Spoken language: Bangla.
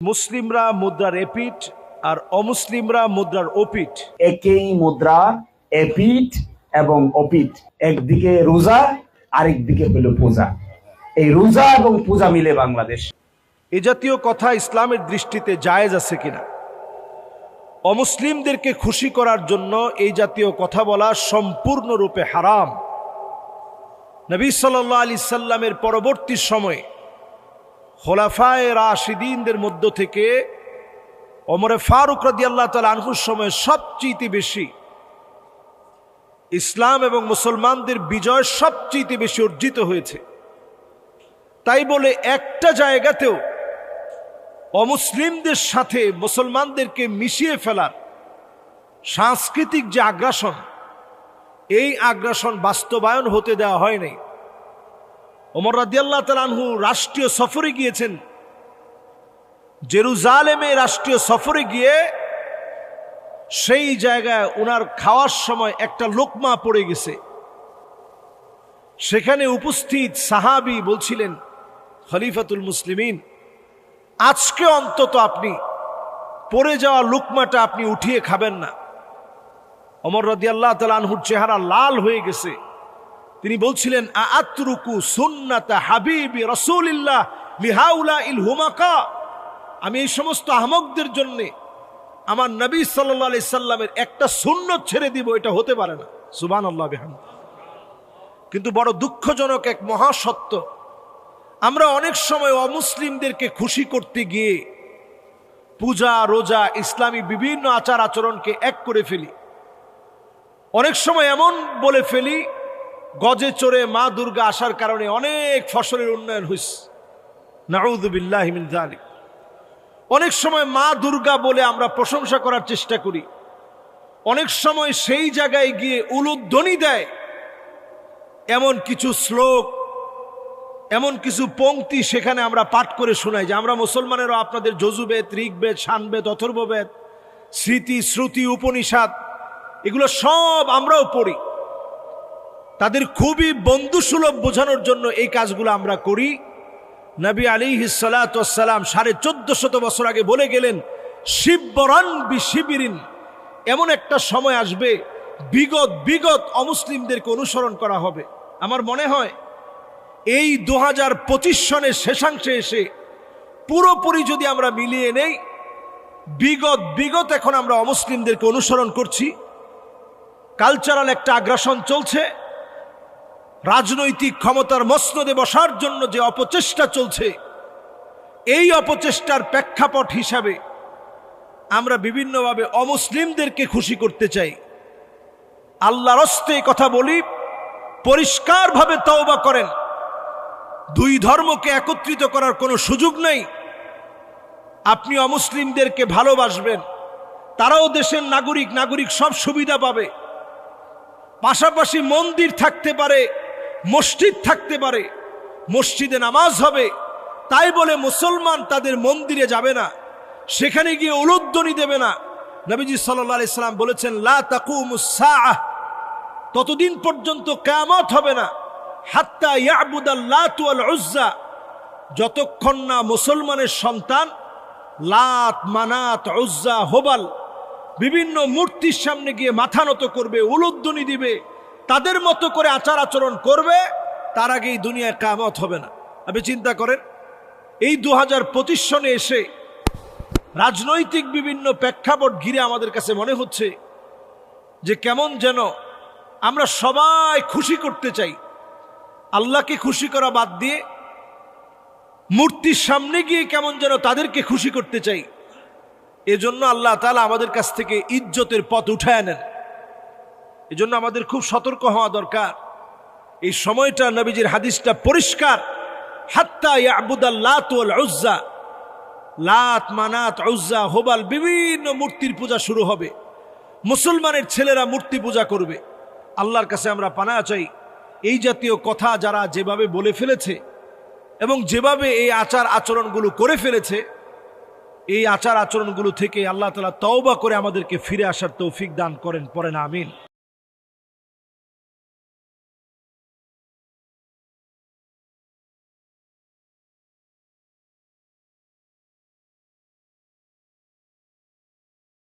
মুসলিমরা মুদ্রার এপিট আর অমুসলিমরা মুদ্রার ওপিট একই মুদ্রা এপিট এবং অপিট একদিকে রোজা আরেকদিকে হলো পূজা। এই রোজা এবং পূজা মিলে বাংলাদেশ। এ জাতীয় কথা ইসলামের দৃষ্টিতে জায়েজ আছে কিনা? অমুসলিমদেরকে খুশি করার জন্য এই জাতীয় কথা বলা সম্পূর্ণরূপে হারাম। নবী সাল্লাহ আলি সাল্লামের পরবর্তী সময়ে খোলাফায় রাশিদিনদের মধ্য থেকে অমরে ফারুক রাদি আল্লাহ তাল আনহুর সময় সবচেয়ে বেশি ইসলাম এবং মুসলমানদের বিজয় সবচেয়ে বেশি অর্জিত হয়েছে। তাই বলে একটা জায়গাতেও অমুসলিমদের সাথে মুসলমানদেরকে মিশিয়ে ফেলার সাংস্কৃতিক যে আগ্রাসন, এই আগ্রাসন বাস্তবায়ন হতে দেওয়া হয়নি ওমর রাদিয়াল্লাহ তালানহু রাষ্ট্রীয় সফরে গিয়েছেন। জেরুজালেমে রাষ্ট্রীয় সফরে গিয়ে সেই জায়গায় ওনার খাওয়ার সময় একটা লোকমা পড়ে গেছে। সেখানে উপস্থিত সাহাবি বলছিলেন, খলিফাতুল মুসলিমিন, আজকে অন্তত আপনি পড়ে যাওয়া লুকমাটা আপনি উঠিয়ে খাবেন না। অমর রদি আল্লাহ তালহুর চেহারা লাল হয়ে গেছে। তিনি বলছিলেন আত্রুকু সুন্নাতা হাবিবি রসুলিল্লাহ লিহাউলা ইল হুমাকা? আমি এই সমস্ত আহমকদের জন্য আমার নবী সাল্লাহ আলি সাল্লামের একটা সুন্নত ছেড়ে দিব, এটা হতে পারে না। সুবান আল্লাহ বেহান কিন্তু বড় দুঃখজনক এক মহাসত্য। আমরা অনেক সময় অমুসলিমদেরকে খুশি করতে গিয়ে পূজা, রোজা, ইসলামী বিভিন্ন আচার আচরণকে এক করে ফেলি। অনেক সময় এমন বলে ফেলি গজে চড়ে মা দুর্গা আসার কারণে অনেক ফসলের উন্নয়ন হয়েছে নাউদুবিল্লাহিমিন জালিক অনেক সময় মা দুর্গা বলে আমরা প্রশংসা করার চেষ্টা করি। অনেক সময় সেই জায়গায় গিয়ে উলুধ্বনি দেয়। এমন কিছু শ্লোক, এমন কিছু পংক্তি সেখানে আমরা পাঠ করে শোনাই যে আমরা মুসলমানেরও আপনাদের যজুবেদ, ঋগ্বেদ শানবেদ অথর্ববেদ, স্মৃতি, শ্রুতি, উপনিষদ, এগুলো সব আমরাও পড়ি। তাদের খুবই বন্ধুসুলভ বোঝানোর জন্য এই কাজগুলো আমরা করি। নবী আলী হিসালাম সাড়ে চোদ্দ শত বছর আগে বলে গেলেন শিববরণ বি শিবিরিন। এমন একটা সময় আসবে, বিগত বিগত অমুসলিমদেরকে অনুসরণ করা হবে। আমার মনে হয়, এই দু হাজার পঁচিশ সনের শেষাংশে এসে পুরোপুরি যদি আমরা মিলিয়ে নেই, বিগত বিগত এখন আমরা অমুসলিমদেরকে অনুসরণ করছি। কালচারাল একটা আগ্রাসন চলছে। রাজনৈতিক ক্ষমতার মসনদে বসার জন্য যে অপচেষ্টা চলছে, এই অপচেষ্টার প্রেক্ষাপট হিসাবে আমরা বিভিন্নভাবে অমুসলিমদেরকে খুশি করতে চাই। আল্লাহর হস্তে কথা বলি, পরিষ্কারভাবে তওবা করেন। দুই ধর্মকে একত্রিত করার কোনো সুযোগ নেই। আপনি অমুসলিমদেরকে ভালোবাসবেন, তারাও দেশের নাগরিক নাগরিক সব সুবিধা পাবে। পাশাপাশি মন্দির থাকতে পারে মসজিদ থাকতে পারে, মসজিদে নামাজ হবে, তাই বলে মুসলমান তাদের মন্দিরে যাবে না, সেখানে গিয়ে উলুদ্দনি দেবে না। নবীজি সাল্লাহ সাল্লাম বলেছেন, লা তাকুমুসাহ ততদিন পর্যন্ত কেয়ামত হবে না। হাত্তা ইয়াবুদাল্লাতু যতক্ষণ না মুসলমানের সন্তান লাত, মানাত, উজ্জা, হোবাল বিভিন্ন মূর্তির সামনে গিয়ে মাথা নত করবে উলুদ্দনি দিবে। তাদের মতো করে আচার আচরণ করবে, তার আগে এই দুনিয়ায় কামত হবে না। আপনি চিন্তা করেন, এই দু হাজার পঁচিশ সনে এসে রাজনৈতিক বিভিন্ন প্রেক্ষাপট ঘিরে আমাদের কাছে মনে হচ্ছে যে কেমন যেন আমরা সবাই খুশি করতে চাই। আল্লাহকে খুশি করা বাদ দিয়ে মূর্তির সামনে গিয়ে কেমন যেন তাদেরকে খুশি করতে চাই, এজন্য আল্লাহ তালা আমাদের কাছ থেকে ইজ্জতের পথ উঠায় নেন এজন্য আমাদের খুব সতর্ক হওয়া দরকার। এই সময়টা নবীজির হাদিসটা পরিষ্কার। হাত্তা ইয়াবুদাল্লাত লাত মানাত, উজ্জা, হোবাল বিভিন্ন মূর্তির পূজা শুরু হবে। মুসলমানের ছেলেরা মূর্তি পূজা করবে। আল্লাহর কাছে আমরা পানা চাই। এই জাতীয় কথা যারা যেভাবে বলে ফেলেছে এবং যেভাবে এই আচার আচরণগুলো করে ফেলেছে, এই আচার আচরণগুলো থেকে আল্লাহ তালা তওবা করে আমাদেরকে ফিরে আসার তৌফিক দান করেন পরে না আমিন।